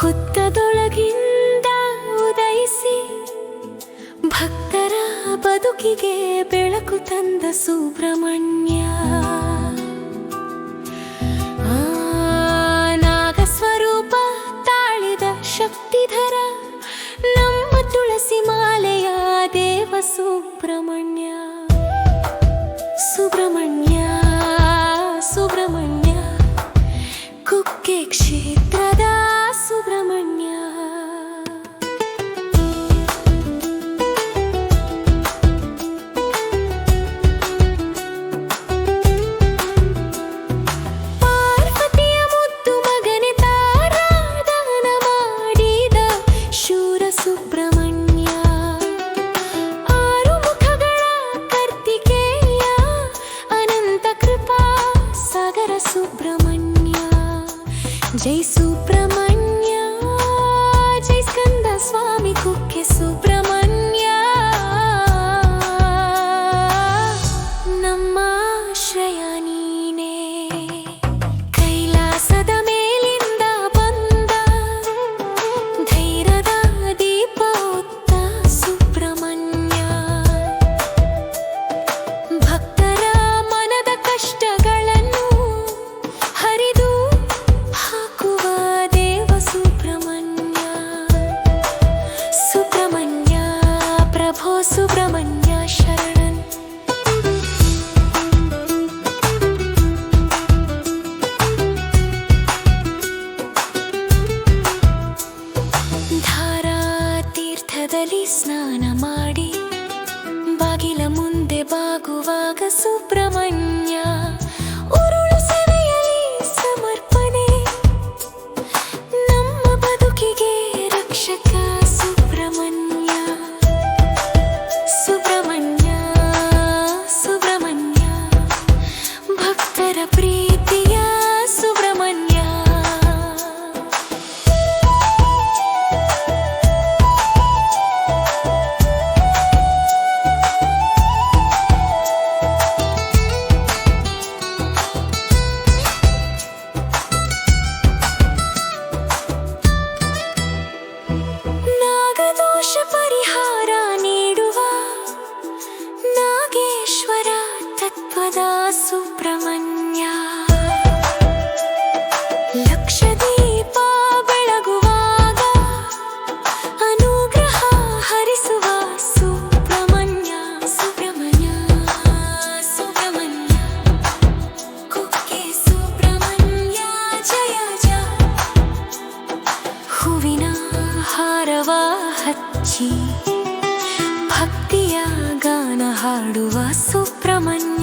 ಹುತ್ತದೊಳಗಿಂದ ಉದಯಿಸಿ ಭಕ್ತರ ಬದುಕಿಗೆ ಬೆಳಕು ತಂದ ಸುಬ್ರಹ್ಮಣ್ಯ. ನಾಗಸ್ವರೂಪ ತಾಳಿದ ಶಕ್ತಿಧರ ನಮ್ಮ ತುಳಸಿ ಮಾಲೆಯ ದೇವ ಸುಬ್ರಹ್ಮಣ್ಯ. Jay Supraman. ತೀರ್ಥದಲ್ಲಿ ಸ್ನಾನ ಮಾಡಿ ಬಾಗಿಲ ಮುಂದೆ ಬಾಗುವಾಗ ಸುಬ್ರಹ್ಮಣ್ಯ ತತ್ವದ ಸುಬ್ರಹ್ಮಣ್ಯ ಲಕ್ಷ ದೀಪ ಬೆಳಗುವಾಗ ಅನುಗ್ರಹ ಹರಿಸುವ ಸುಬ್ರಹ್ಮಣ್ಯ ಸುಬ್ರಹ್ಮಣ್ಯ ಸುಬ್ರಹ್ಮಣ್ಯ ಕುಕ್ಕೆ ಸುಬ್ರಹ್ಮಣ್ಯ ಜಯ ಜಯ ಹೂವಿನ ಹಾರವ ಹಚ್ಚಿ ಭಕ್ತಿಯ ಗಾನ ಹಾಡುವ ಸುಬ್ರಹ್ಮಣ್ಯ